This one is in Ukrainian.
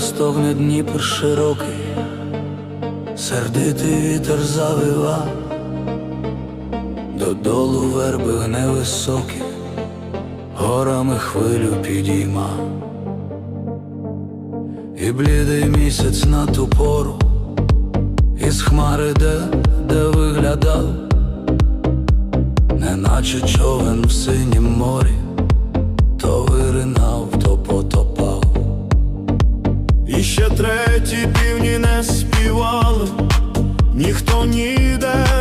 стогне Дніпр широкий, сердитий вітер завива, додолу верби гне високі, горами хвилю підійма, і блідий місяць на ту пору, із хмари де, де виглядав, неначе човен в синім морі, ще треті півні не співали, ніхто ніде